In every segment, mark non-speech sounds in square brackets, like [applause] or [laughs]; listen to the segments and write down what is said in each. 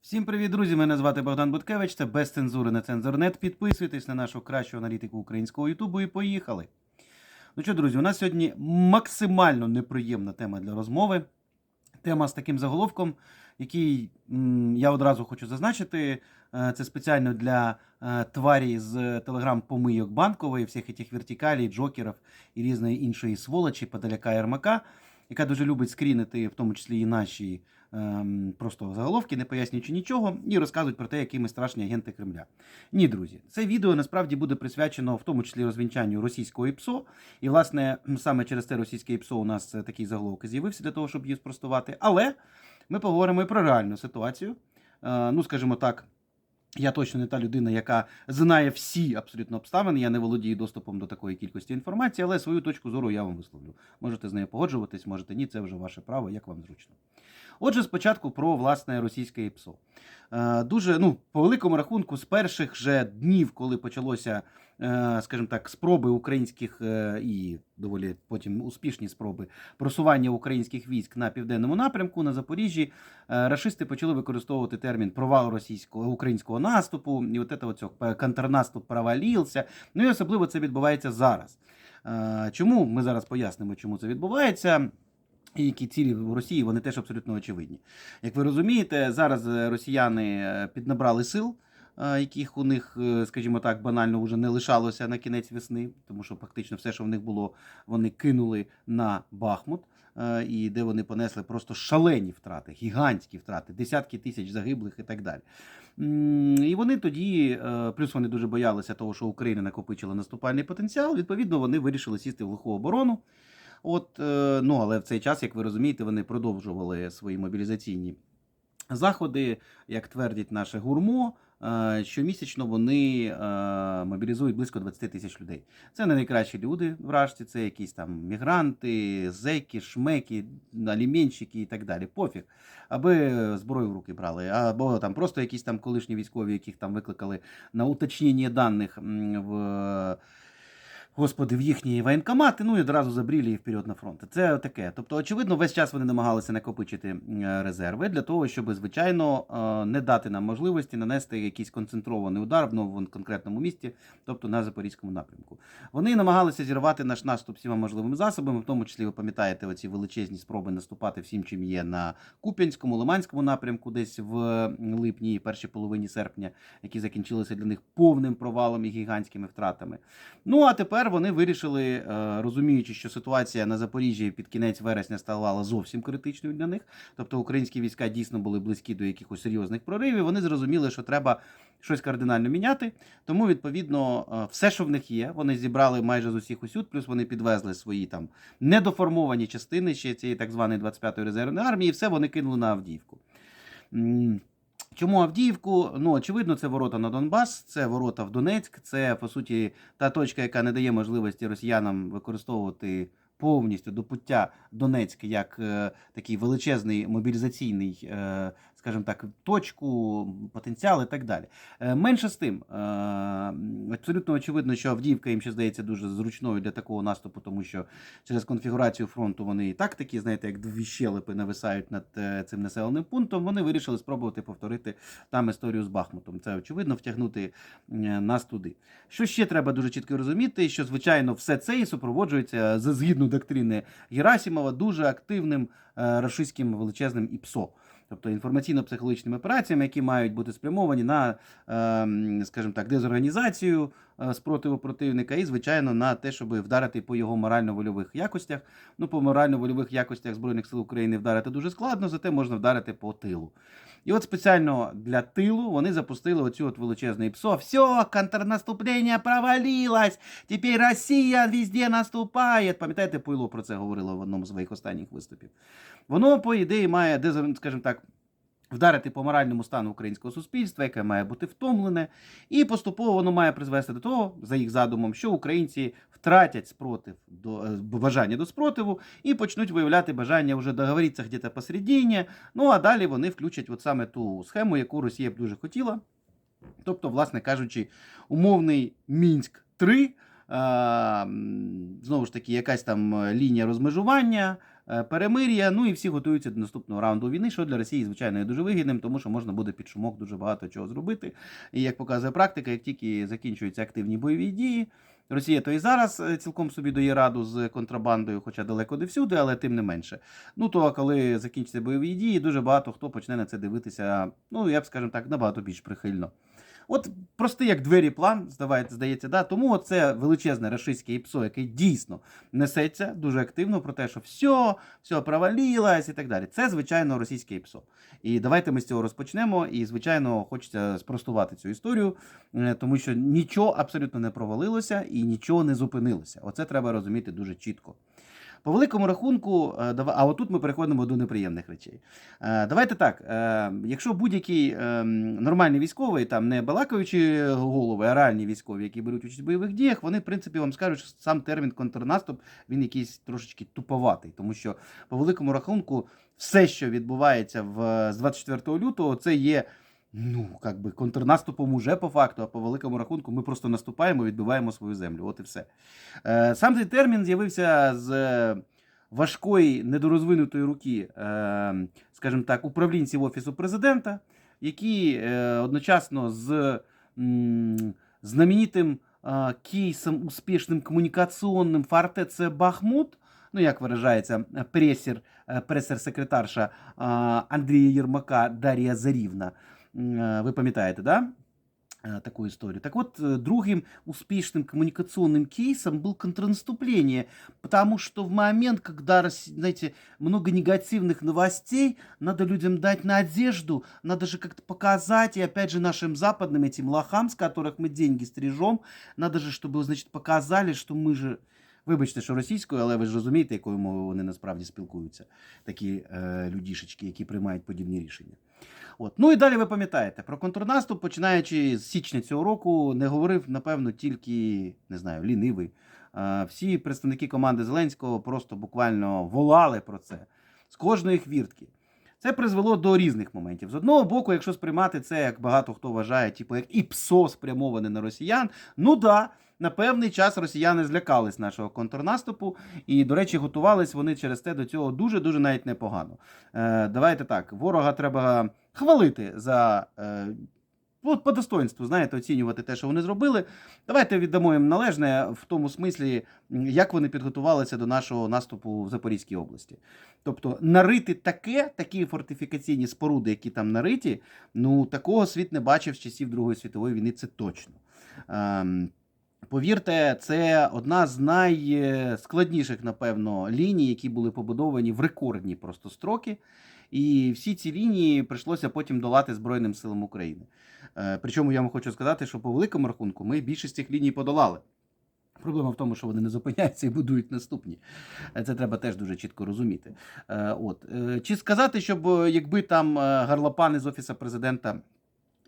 Всім привіт, друзі! Мене звати Богдан Буткевич. Це без цензури на цензурнет. Підписуйтесь на нашу кращу аналітику українського Ютубу і поїхали. Ну що, друзі, у нас сьогодні максимально неприємна тема для розмови. Тема з таким заголовком, який я одразу хочу зазначити. Е, Це спеціально для е, тварі з телеграм-помийок банкової, всіх цих вертикалей, джокерів і різної іншої сволочі, подаляка Ермака, яка дуже любить скрінити, в тому числі і наші просто заголовки, не пояснюючи нічого, і розказують про те, які ми страшні агенти Кремля. Ні, друзі, це відео насправді буде присвячено в тому числі розвінчанню російського ІПСО. І, власне, саме через те російське ІПСО у нас такий заголовок з'явився для того, щоб її спростувати. Але ми поговоримо і про реальну ситуацію. Е, ну, скажімо так. Я точно не та людина, яка знає всі абсолютно обставини. Я не володію доступом до такої кількості інформації, але свою точку зору я вам висловлю. Можете з нею погоджуватись, можете ні, це вже ваше право, як вам зручно. Отже, спочатку про власне російське ІПСО. Е, Дуже, ну, по великому рахунку, з перших же днів, коли почалося, е, скажімо так, спроби українських е, і доволі потім успішні спроби просування українських військ на південному напрямку на Запоріжжі, рашисти почали використовувати термін провал російського українського наступу, і от це цього контрнаступ провалився. Ну і особливо це відбувається зараз. Чому ми зараз пояснимо, чому це відбувається? І які цілі в Росії вони теж абсолютно очевидні. Як ви розумієте, зараз е, росіяни е, піднабрали сил, е, яких у них, скажімо так, банально вже не лишалося на кінець весни, тому що фактично все, що в них було, вони кинули на Бахмут, і де вони понесли просто шалені втрати, гігантські втрати, десятки тисяч загиблих і так далі. І вони тоді, плюс вони дуже боялися того, що Україна накопичила наступальний потенціал. Відповідно, вони вирішили сісти в глуху оборону. От, е, ну, але в цей час, як ви розумієте, вони продовжували свої мобілізаційні заходи, як твердить наше гурмо. е, Щомісячно вони е, мобілізують близько 20 тисяч людей. Це не найкращі люди в це якісь там мігранти, зеки, шмеки, аліменщики і так далі. Пофіг, аби зброю в руки брали, або там просто якісь там колишні військові, яких там викликали на уточнення даних в. Господи, в їхні воєнкомати, ну і одразу забрілі і вперед на фронт. Це таке. Тобто, очевидно, весь час вони намагалися накопичити е, резерви для того, щоб, звичайно, е, не дати нам можливості нанести якийсь концентрований удар в новому конкретному місті, тобто на запорізькому напрямку. Вони намагалися зірвати наш наступ всіма можливими засобами, в тому числі ви пам'ятаєте оці величезні спроби наступати всім, чим є на Куп'янському, Лиманському напрямку, десь в липні першій половині серпня, які закінчилися для них повним провалом і гігантськими втратами. Ну а тепер вони вирішили, е, розуміючи, що ситуація на Запоріжжі під кінець вересня ставала зовсім критичною для них. Тобто українські війська дійсно були близькі до якихось серйозних проривів. Вони зрозуміли, що треба щось кардинально міняти. Тому, відповідно, е, все, що в них є, вони зібрали майже з усіх усюд, плюс вони підвезли свої там недоформовані частини ще цієї так званої 25-ї резервної армії, і все вони кинули на Авдіївку. Чому Авдіївку? Ну, очевидно, це ворота на Донбас, це ворота в Донецьк, це по суті та точка, яка не дає можливості росіянам використовувати повністю до пуття Донецьк як е, такий величезний мобілізаційний, е, скажімо так, точку, потенціал і так далі. Е, менше з тим, е, абсолютно очевидно, що Авдіївка їм ще здається дуже зручною для такого наступу, тому що через конфігурацію фронту вони і так такі, знаєте, як дві щелепи нависають над е, цим населеним пунктом. Вони вирішили спробувати повторити там історію з Бахмутом. Це очевидно втягнути нас туди. Що ще треба дуже чітко розуміти, що звичайно все це і супроводжується за згідно доктрини Герасімова дуже активним рашистським величезним ІПСО. Тобто інформаційно-психологічними операціями, які мають бути спрямовані на, е, скажімо так, дезорганізацію е, спротиву противника і, звичайно, на те, щоб вдарити по його морально-вольових якостях. Ну, по морально-вольових якостях Збройних сил України вдарити дуже складно, зате можна вдарити по тилу. І от спеціально для тилу вони запустили оцю от величезну ІПСО. Все, контрнаступлення провалилось, тепер Росія везде наступає. Пам'ятаєте, Пуйло про це говорило в одному з своїх останніх виступів. Воно, по ідеї, має, скажімо так, вдарити по моральному стану українського суспільства, яке має бути втомлене, і поступово воно має призвести до того, за їх задумом, що українці втратять спротив до е, бажання до спротиву і почнуть виявляти бажання вже договоритися где-то посередині. Ну а далі вони включать от саме ту схему, яку Росія б дуже хотіла. Тобто, власне кажучи, умовний Мінськ 3 Е, знову ж таки, якась там е, лінія розмежування, перемир'я. Ну і всі готуються до наступного раунду війни, що для Росії, звичайно, є дуже вигідним, тому що можна буде під шумок дуже багато чого зробити. І як показує практика, як тільки закінчуються активні бойові дії. Росія то і зараз е, цілком собі дає раду з контрабандою, хоча далеко не всюди, але тим не менше. Ну то коли закінчаться бойові дії, дуже багато хто почне на це дивитися, ну я б скажімо так, набагато більш прихильно. От простий як двері план, здається, да. Тому це величезне рашистське ІПСО, яке дійсно несеться дуже активно про те, що все, все провалилось і так далі. Це, звичайно, російське ІПСО. І давайте ми з цього розпочнемо. І, звичайно, хочеться спростувати цю історію, е, тому що нічого абсолютно не провалилося і нічого не зупинилося. Оце треба розуміти дуже чітко. По великому рахунку, е, а отут ми переходимо до неприємних речей. Е, Давайте так, е, якщо будь-який е, нормальний військовий, там не балакаючи голови, а реальні військові, які беруть участь в бойових діях, вони, в принципі, вам скажуть, що сам термін контрнаступ він якийсь трошечки туповатий, тому що по великому рахунку все, що відбувається в, з 24 лютого, це є. Ну, як би контрнаступом уже по факту, а по великому рахунку ми просто наступаємо, відбиваємо свою землю. От і все. Е, Сам цей термін з'явився з е, важкої недорозвинутої руки, е, скажімо так, управлінців офісу президента, які одночасно з знаменитим кейсом успішним комунікаційним фортеце Бахмут. Ну, як виражається пресер, пресер-секретарша Андрія Єрмака Дар'я Зарівна. Е, Ви пам'ятаєте, да? э, такую историю. Так вот, э, другим успешным коммуникационным кейсом был контрнаступление, потому что в момент, когда, знаете, много негативных новостей, надо людям дать надежду, надо же как-то показать, и опять же нашим западным этим лохам, с которых мы деньги стрижем, надо же, чтобы, значит, показали, что мы же... Вибачте, що російською, але ви ж розумієте, якою мовою вони насправді спілкуються, такі е, людішечки, які приймають подібні рішення. От. Ну і далі ви пам'ятаєте, про контрнаступ, починаючи з січня цього року, не говорив, напевно, тільки не знаю, лінивий. А, всі представники команди Зеленського просто буквально волали про це з кожної хвіртки. Це призвело до різних моментів. З одного боку, якщо сприймати це, як багато хто вважає, типу як ІПСО спрямоване на росіян, ну да, на певний час росіяни злякались нашого контрнаступу, і, до речі, готувались вони через те до цього дуже-дуже навіть непогано. Е, давайте так, ворога треба хвалити за. Е, От по достоинству, знаєте, оцінювати те, що вони зробили. Давайте віддамо їм належне в тому смислі, як вони підготувалися до нашого наступу в Запорізькій області. Тобто, нарити таке, такі фортифікаційні споруди, які там нариті, ну такого світ не бачив з часів Другої світової війни, це точно. Повірте, це одна з найскладніших, напевно, ліній, які були побудовані в рекордні просто строки. І всі ці лінії прийшлося потім долати Збройним силам України. Е, Причому я вам хочу сказати, що по великому рахунку ми більшість цих ліній подолали. Проблема в тому, що вони не зупиняються і будують наступні. Е, Це треба теж дуже чітко розуміти. Е, От. Чи сказати, щоб якби там гарлопани з офісу президента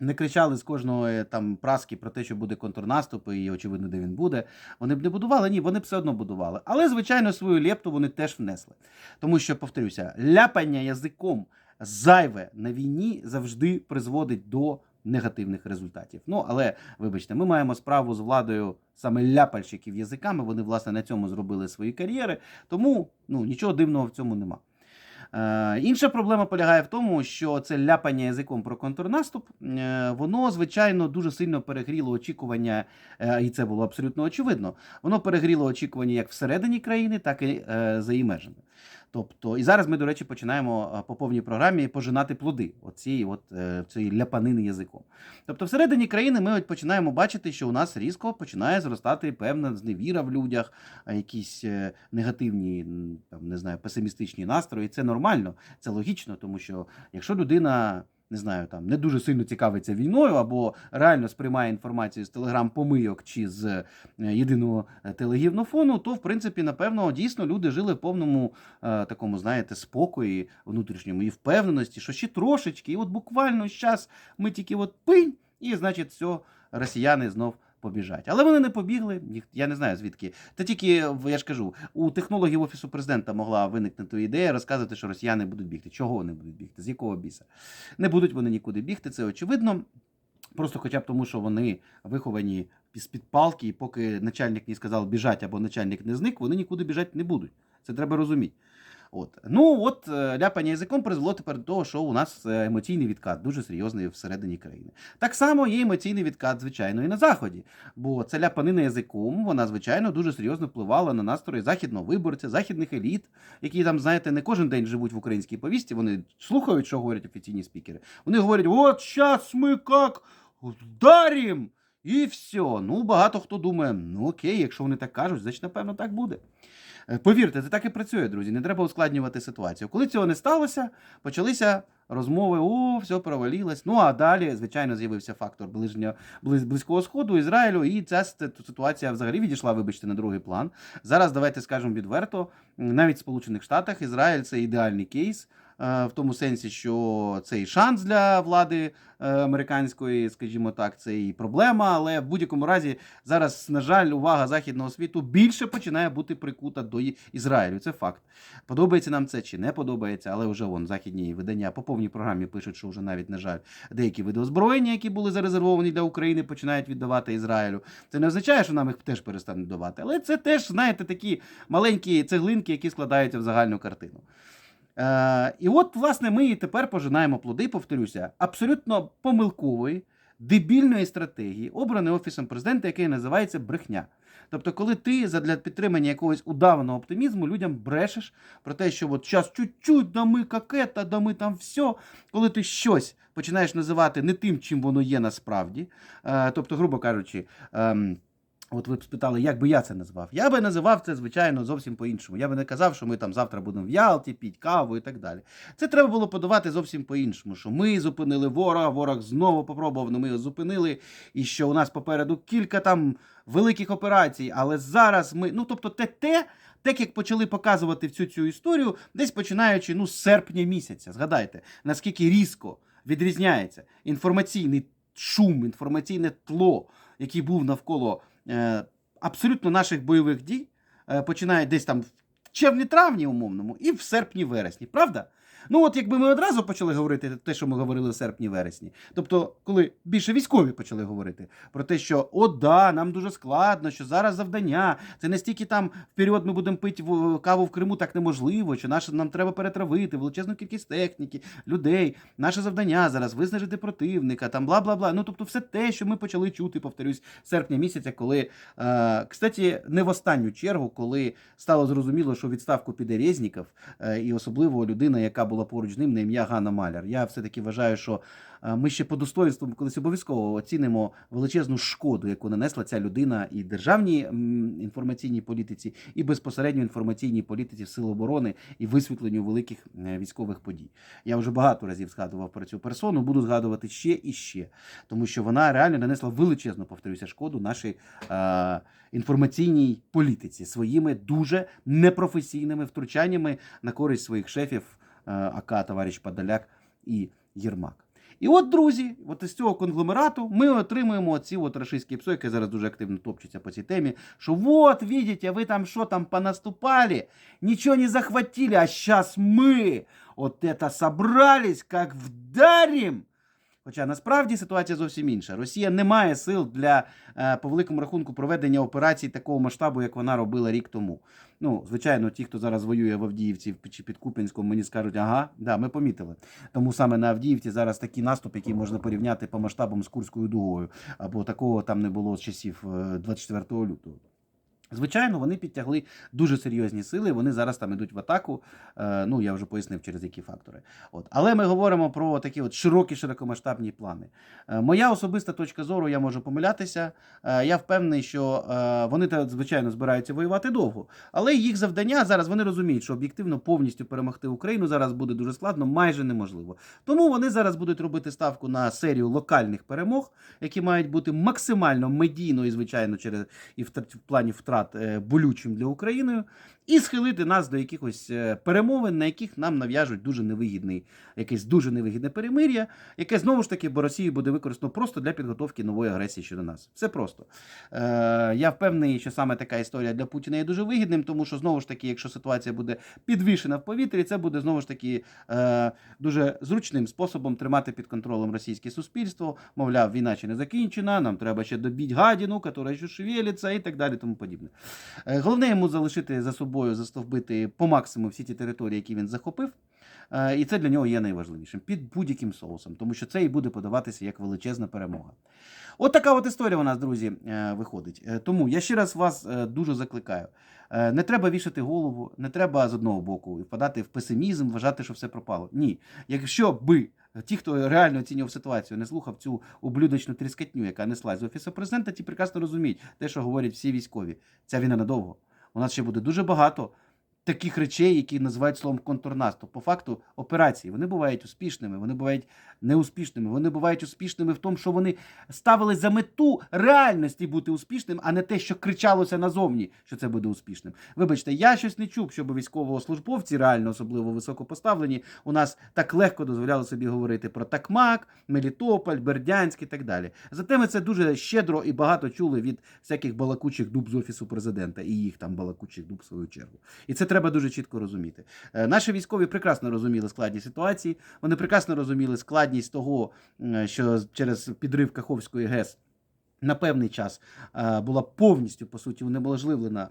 не кричали з кожної там праски про те, що буде контрнаступ, і очевидно, де він буде. Вони б не будували, ні, вони б все одно будували. Але, звичайно, свою лепту вони теж внесли. Тому що, повторюся, ляпання язиком зайве на війні завжди призводить до негативних результатів. Ну, але вибачте, ми маємо справу з владою саме ляпальщиків язиками. Вони, власне, на цьому зробили свої кар'єри. Тому ну, нічого дивного в цьому нема. Е, інша проблема полягає в тому, що це ляпання язиком про контрнаступ, е, воно, звичайно, дуже сильно перегріло очікування, е, і це було абсолютно очевидно. Воно перегріло очікування як всередині країни, так і за її межами. Тобто, і зараз ми, до речі, починаємо е, по повній програмі пожинати плоди оцієї от, е, цієї ляпанини язиком. Тобто, всередині країни ми от починаємо бачити, що у нас різко починає зростати певна зневіра в людях, а якісь е, негативні, там не знаю, песимістичні настрої. Це нормально, це логічно, тому що якщо людина. Не знаю, там не дуже сильно цікавиться війною, або реально сприймає інформацію з телеграм-помийок чи з е, єдиного е, телегівнофону, то в принципі, напевно, дійсно люди жили в повному е, такому, знаєте, спокої внутрішньому і впевненості, що ще трошечки, і от буквально зараз ми тільки от пинь, і значить, все, росіяни знов побіжать. Але вони не побігли, їх я не знаю звідки. Та тільки я ж кажу, у технологів офісу президента могла виникнути ідея розказувати, що росіяни будуть бігти. Чого вони будуть бігти? З якого біса? Не будуть вони нікуди бігти, це очевидно. Просто хоча б тому, що вони виховані з-під палки, і поки начальник не сказав біжать або начальник не зник, вони нікуди біжати не будуть. Це треба розуміти. От. Ну, от е, ляпання язиком призвело тепер до того, що у нас е, емоційний відкат дуже серйозний всередині країни. Так само є емоційний відкат, звичайно, і на Заході. Бо ця ляпанина язиком, вона, звичайно, дуже серйозно впливала на настрої західного виборця, західних еліт, які там, знаєте, не кожен день живуть в українській повісті, вони слухають, що говорять офіційні спікери. Вони говорять: от зараз ми як вдарім! І все. Ну, багато хто думає, ну окей, якщо вони так кажуть, значить, напевно, так буде. Е, Повірте, це так і працює, друзі. Не треба ускладнювати ситуацію. Коли цього не сталося, почалися розмови: о, все провалилось. Ну а далі, звичайно, з'явився фактор ближнього близ, близького сходу Ізраїлю, і ця ситуація взагалі відійшла, вибачте, на другий план. Зараз давайте скажемо відверто, навіть в Сполучених Штатах Ізраїль це ідеальний кейс. Е, В тому сенсі, що це і шанс для влади е, американської, скажімо так, це і проблема. Але в будь-якому разі зараз, на жаль, увага західного світу більше починає бути прикута до Ізраїлю. Це факт. Подобається нам це чи не подобається, але вже вон західні видання по повній програмі пишуть, що вже навіть, на жаль, деякі види озброєння, які були зарезервовані для України, починають віддавати Ізраїлю. Це не означає, що нам їх теж перестануть давати, але це теж, знаєте, такі маленькі цеглинки, які складаються в загальну картину. Е, і от, власне, ми і тепер пожинаємо плоди, повторюся, абсолютно помилкової, дебільної стратегії, обраної офісом президента, який називається брехня. Тобто, коли ти задля підтримання якогось удаваного оптимізму людям брешеш про те, що от час чуть-чуть, да ми какета, да ми там все, коли ти щось починаєш називати не тим, чим воно є насправді, е, тобто, грубо кажучи, ем, От ви б спитали, як би я це назвав? Я би називав це, звичайно, зовсім по-іншому. Я би не казав, що ми там завтра будемо в Ялті, піть каву і так далі. Це треба було подавати зовсім по-іншому. Що ми зупинили ворога, ворог знову попробував, але ми його зупинили. І що у нас попереду кілька там великих операцій, але зараз ми. Ну, тобто, те, те, так як почали показувати всю цю історію, десь починаючи ну, з серпня місяця. Згадайте, наскільки різко відрізняється інформаційний шум, інформаційне тло, який був навколо абсолютно наших бойових дій, е, починає десь там в червні-травні, умовному, і в серпні-вересні. Правда? Ну, от якби ми одразу почали говорити те, що ми говорили в серпні-вересні, тобто, коли більше військові почали говорити про те, що о, да, нам дуже складно, що зараз завдання, це не стільки там вперед ми будемо пити в- каву в Криму, так неможливо, що наше нам треба перетравити величезну кількість техніки, людей. Наше завдання зараз виснажити противника, там бла бла бла. Ну тобто, все те, що ми почали чути, повторюсь, серпня місяця, коли е, кстати, не в останню чергу, коли стало зрозуміло, що відставку піде Резніков, е, і особливо людина, яка була поруч з ним, на ім'я Ганна Маляр. Я все-таки вважаю, що е, ми ще по достоинству колись обов'язково оцінимо величезну шкоду, яку нанесла ця людина і державній інформаційній політиці, і безпосередньо інформаційній політиці Сил оборони і висвітленню великих е, військових подій. Я вже багато разів згадував про цю персону, буду згадувати ще і ще, тому що вона реально нанесла величезну, повторюся, шкоду нашій е, інформаційній політиці своїми дуже непрофесійними втручаннями на користь своїх шефів АК, товариш Подоляк і Єрмак. І от, друзі, от із цього конгломерату ми отримуємо ці от рашистські псо, яке зараз дуже активно топчуться по цій темі. Що от, видите, ви там що там понаступали, нічого не захватили, а зараз ми от это собрались, як вдарим. Хоча насправді ситуація зовсім інша. Росія не має сил для, е, по великому рахунку, проведення операцій такого масштабу, як вона робила рік тому. Ну, звичайно, ті, хто зараз воює в Авдіївці чи під Купенськом, мені скажуть, ага, да, ми помітили. Тому саме на Авдіївці зараз такий наступ, який можна порівняти по масштабам з Курською дугою, або такого там не було з часів е, 24 лютого. Звичайно, вони підтягли дуже серйозні сили. Вони зараз там ідуть в атаку. Е, ну я вже пояснив через які фактори. От, але ми говоримо про такі от широкі, широкомасштабні плани. Е, моя особиста точка зору, я можу помилятися. Е, я впевнений, що вони звичайно збираються воювати довго. Але їх завдання зараз вони розуміють, що об'єктивно повністю перемогти Україну зараз буде дуже складно, майже неможливо. Тому вони зараз будуть робити ставку на серію локальних перемог, які мають бути максимально медійно і звичайно через і в, в плані втрат е, болючим для України, і схилити нас до якихось е, перемовин, на яких нам нав'яжуть дуже невигідний, якесь дуже невигідне перемир'я, яке знову ж таки бо Росії буде використано просто для підготовки нової агресії щодо нас. Все просто. Е, я впевнений, що саме така історія для Путіна є дуже вигідним, тому що знову ж таки, якщо ситуація буде підвішена в повітрі, це буде знову ж таки е, дуже зручним способом тримати під контролем російське суспільство. Мовляв, війна ще не закінчена, нам треба ще добіть гадіну, яка ще шевелиться і так далі, тому подібне. Е, Головне йому залишити за собою, застовбити по максимуму всі ті території, які він захопив. Е, І це для нього є найважливішим під будь-яким соусом, тому що це і буде подаватися як величезна перемога. От така от історія у нас, друзі, е, виходить. Е, Тому я ще раз вас дуже закликаю. Не треба вішати голову, не треба з одного боку впадати в песимізм, вважати, що все пропало. Ні. Якщо би ті, хто реально оцінював ситуацію, не слухав цю ублюдочну тріскатню, яка неслась з офісу президента, ті прекрасно розуміють те, що говорять всі військові. Ця війна надовго. У нас ще буде дуже багато таких речей, які називають словом контрнаступ. По факту операції вони бувають успішними, вони бувають неуспішними. Вони бувають успішними в тому, що вони ставили за мету реальності бути успішним, а не те, що кричалося назовні, що це буде успішним. Вибачте, я щось не чув, щоб військовослужбовці, реально особливо високо поставлені, у нас так легко дозволяли собі говорити про Такмак, Мелітополь, Бердянськ і так далі. Зате ми це дуже щедро і багато чули від всяких балакучих дуб з офісу президента і їх там балакучих дуб в свою чергу. І це треба дуже чітко розуміти. Е, Наші військові прекрасно розуміли складність ситуації. Вони прекрасно розуміли складність того, що через підрив Каховської ГЕС на певний час е, була повністю по суті унеможливлена.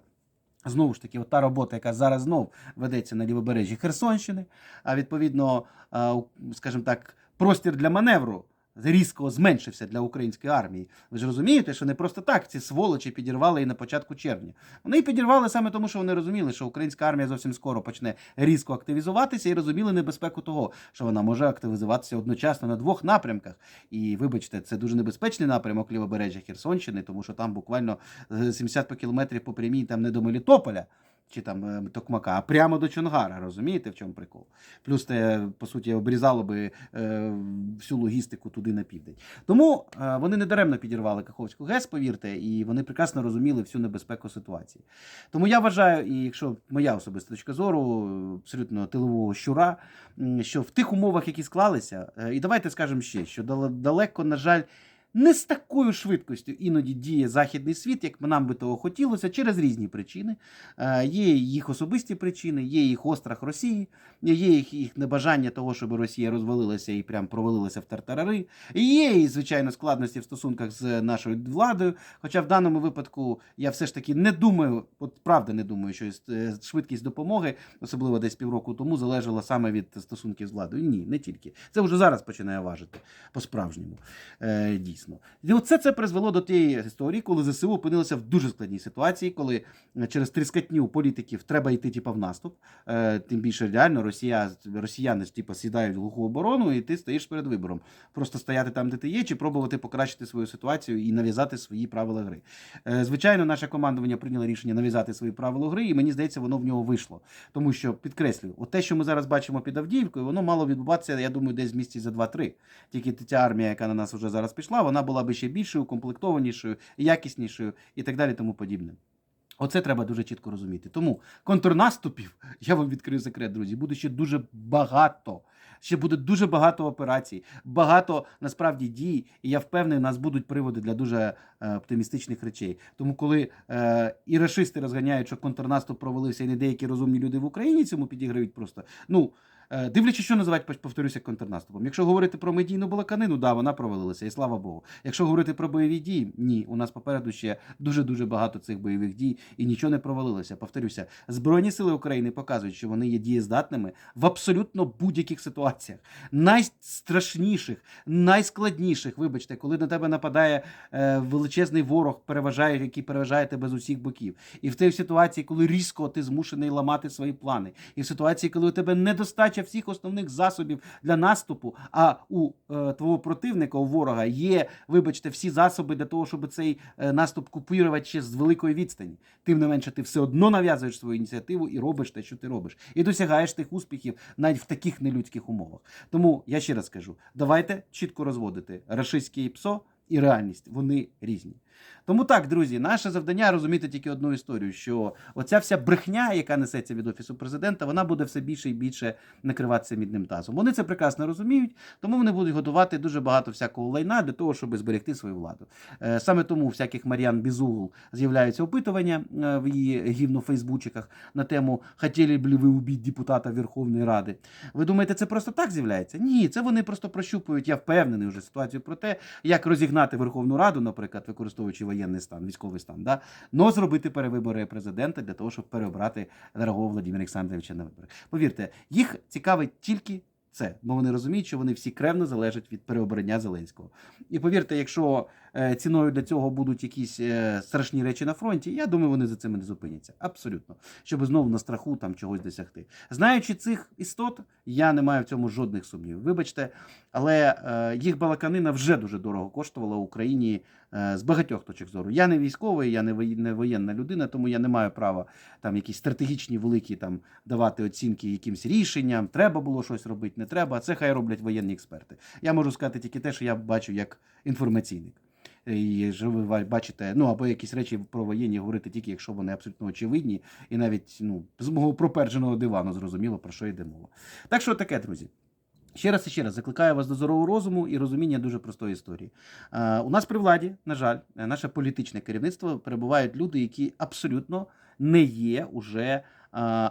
Знову ж таки, от та робота, яка зараз знов ведеться на лівобережжі Херсонщини, а відповідно, е, скажімо так, простір для маневру різко зменшився для української армії. Ви ж розумієте, що не просто так ці сволочі підірвали і на початку червня. Вони підірвали саме тому, що вони розуміли, що українська армія зовсім скоро почне різко активізуватися, і розуміли небезпеку того, що вона може активізуватися одночасно на двох напрямках. І вибачте, це дуже небезпечний напрямок лівобережжя Херсонщини, тому що там буквально е, 70 по кілометрів по прямій, там не до Мелітополя. Чи там е, Токмака, а прямо до Чонгара, розумієте, в чому прикол? Плюс те, по суті, обрізало би е, всю логістику туди на південь. Тому е, вони не даремно підірвали Каховську ГЕС, повірте, і вони прекрасно розуміли всю небезпеку ситуації. Тому я вважаю, і якщо моя особиста точка зору, абсолютно тилового щура, що в тих умовах, які склалися, і давайте скажемо ще, що далеко, на жаль, не з такою швидкістю іноді діє західний світ, як нам би того хотілося, через різні причини. Е, Є їх особисті причини, є їх острах Росії, є їх, їх небажання того, щоб Росія розвалилася і прям провалилася в тартарари. Є, і, звичайно, складності в стосунках з нашою владою. Хоча в даному випадку я все ж таки не думаю, от правда не думаю, що е, швидкість допомоги, особливо десь півроку тому, залежала саме від стосунків з владою. Ні, не тільки. Це вже зараз починає важити по-справжньому. Е, дійсно. І оце це призвело до тієї історії, коли ЗСУ опинилося в дуже складній ситуації, коли е, через тріскатню політиків треба йти типа в наступ. Е, тим більше реально Росія, росіяни типа сідають в глуху оборону, і ти стоїш перед вибором. Просто стояти там, де ти є, чи пробувати покращити свою ситуацію і нав'язати свої правила гри. Е, звичайно, наше командування прийняло рішення нав'язати свої правила гри, і мені здається, воно в нього вийшло. Тому що підкреслюю, от те, що ми зараз бачимо під Авдіївкою, воно мало відбуватися, я думаю, десь в місті за 2-3. Тільки ця армія, яка на нас вже зараз пішла, вона була би ще більшою, комплектованішою, якіснішою і так далі, тому подібне. Оце треба дуже чітко розуміти. Тому контрнаступів, [laughs] я вам відкрию секрет, друзі, буде ще дуже багато. Ще буде дуже багато операцій, багато насправді дій, і я впевнений, у нас будуть приводи для дуже е, оптимістичних речей. Тому, коли е, і рашисти розганяють, що контрнаступ провалився, і не деякі розумні люди в Україні цьому підіграють просто. Ну дивлячись, що називають, повторюся, контрнаступом. Якщо говорити про медійну балаканину, да, вона провалилася, і слава Богу. Якщо говорити про бойові дії, ні, у нас попереду ще дуже дуже багато цих бойових дій, і нічого не провалилося. Повторюся, збройні сили України показують, що вони є дієздатними в абсолютно будь-яких ситуаціях, найстрашніших, найскладніших. Вибачте, коли на тебе нападає е, величезний ворог, переважає, який переважає тебе з усіх боків. І в тій ситуації, коли різко ти змушений ламати свої плани, і в ситуації, коли у тебе недостача всіх основних засобів для наступу, а у е, твого противника, у ворога, є, вибачте, всі засоби для того, щоб цей е, наступ купувати ще з великої відстані. Тим не менше, ти все одно нав'язуєш свою ініціативу і робиш те, що ти робиш, і досягаєш тих успіхів навіть в таких нелюдських умовах. Тому я ще раз кажу: давайте чітко розводити рашистське ПСО і реальність. Вони різні. Тому так, друзі, наше завдання розуміти тільки одну історію: що оця вся брехня, яка несеться від офісу президента, вона буде все більше і більше накриватися мідним тазом. Вони це прекрасно розуміють, тому вони будуть готувати дуже багато всякого лайна для того, щоб зберегти свою владу. Е, Саме тому у всяких Мар'ян Бізугл з'являються опитування е, в її гівно Фейсбучиках на тему «Хотіли б ви убити депутата Верховної Ради. Ви думаєте, це просто так з'являється? Ні, це вони просто прощупують. Я впевнений вже ситуацію про те, як розігнати Верховну Раду, наприклад, використовуючи продовжуючи воєнний стан, військовий стан, да, но зробити перевибори президента для того, щоб переобрати дорогого Владимира Олександровича на вибори. Повірте, їх цікавить тільки це, бо вони розуміють, що вони всі кревно залежать від переобрання Зеленського. І повірте, якщо е, ціною для цього будуть якісь е, страшні речі на фронті, я думаю, вони за цим не зупиняться. Абсолютно. Щоб знову на страху там чогось досягти. Знаючи цих істот, я не маю в цьому жодних сумнівів. Вибачте, але е, їх балаканина вже дуже дорого коштувала Україні з багатьох точок зору. Я не військовий, я не воєнна людина, тому я не маю права там якісь стратегічні великі там давати оцінки якимсь рішенням. Треба було щось робити, не треба. Це хай роблять воєнні експерти. Я можу сказати тільки те, що я бачу як інформаційник. І ж ви бачите, ну або якісь речі про воєнні говорити тільки, якщо вони абсолютно очевидні, і навіть ну з мого пропердженого дивану зрозуміло про що йде мова. Так що таке, друзі. Ще раз і ще раз закликаю вас до здорового розуму і розуміння дуже простої історії. Е, у нас при владі, на жаль, е, наше політичне керівництво перебувають люди, які абсолютно не є уже е,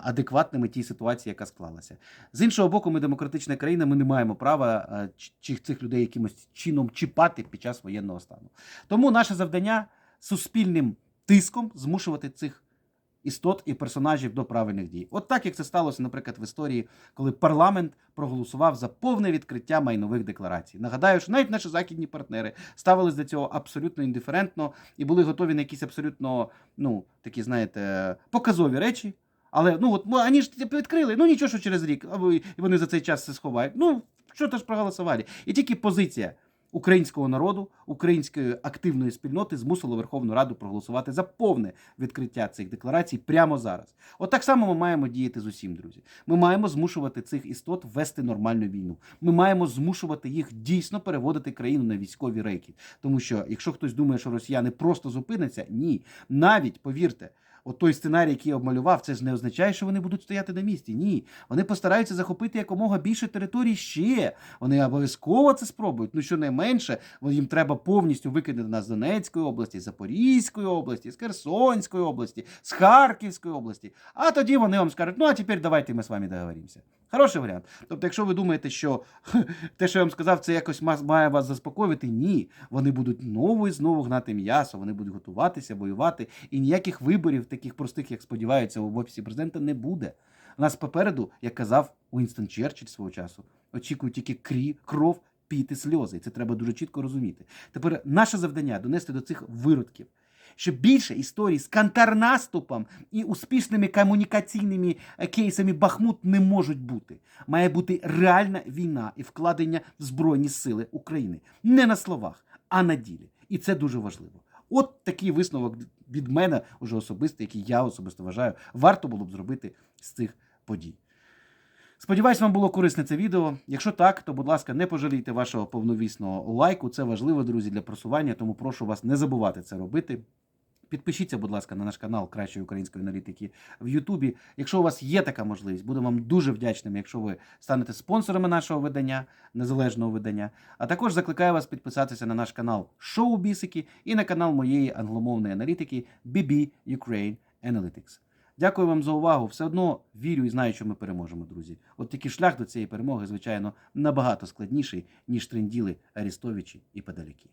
адекватними тій ситуації, яка склалася. З іншого боку, ми демократична країна, ми не маємо права цих людей якимось чином чіпати під час воєнного стану. Тому наше завдання суспільним тиском змушувати цих істот і персонажів до правильних дій. От так як це сталося, наприклад, в історії, коли парламент проголосував за повне відкриття майнових декларацій. Нагадаю, що навіть наші західні партнери ставились до цього абсолютно індиферентно і були готові на якісь абсолютно, ну такі, знаєте, показові речі. Але ну от ну, вони ж типу, відкрили, ну нічого, що через рік, або вони за цей час все сховають. Ну що то ж проголосували? І тільки позиція українського народу, української активної спільноти змусила Верховну Раду проголосувати за повне відкриття цих декларацій прямо зараз. От так само ми маємо діяти з усім, друзі. Ми маємо змушувати цих істот вести нормальну війну. Ми маємо змушувати їх дійсно переводити країну на військові рейки. Тому що, якщо хтось думає, що росіяни просто зупиняться, ні, навіть повірте. От той сценарій, який я обмалював, це ж не означає, що вони будуть стояти на місці. Ні, вони постараються захопити якомога більше територій ще. Вони обов'язково це спробують. Ну щонайменше, їм треба повністю викинути нас з Донецької області, з Запорізької області, з Херсонської області, з Харківської області. А тоді вони вам скажуть: ну а тепер давайте ми з вами договоримося. Хороший варіант. Тобто, якщо ви думаєте, що [laughs] те, що я вам сказав, це якось ма- має вас заспокоювати, ні. Вони будуть знову і знову гнати м'ясо, вони будуть готуватися, воювати, і ніяких виборів, таких простих, як сподіваються, в офісі президента, не буде. У нас попереду, як казав Уінстон Черчилль свого часу, очікують тільки крі, кров, піти, сльози. І це треба дуже чітко розуміти. Тепер наше завдання донести до цих виродків. Що більше історій з контрнаступом і успішними комунікаційними е, кейсами Бахмут не можуть бути. Має бути реальна війна і вкладення в Збройні Сили України. Не на словах, а на ділі. І це дуже важливо. От такий висновок від мене, уже особисто, який я особисто вважаю, варто було б зробити з цих подій. Сподіваюсь, вам було корисне це відео. Якщо так, то будь ласка, не пожалійте вашого повновісного лайку. Це важливо, друзі, для просування, тому прошу вас не забувати це робити. Підпишіться, будь ласка, на наш канал Кращої української аналітики в Ютубі. Якщо у вас є така можливість, буду вам дуже вдячним, якщо ви станете спонсорами нашого видання, незалежного видання. А також закликаю вас підписатися на наш канал Шоу Бісики і на канал моєї англомовної аналітики BB Ukraine Analytics. Дякую вам за увагу. Все одно вірю і знаю, що ми переможемо, друзі. От тільки шлях до цієї перемоги, звичайно, набагато складніший, ніж тренділи Арістовичі і Педаляки.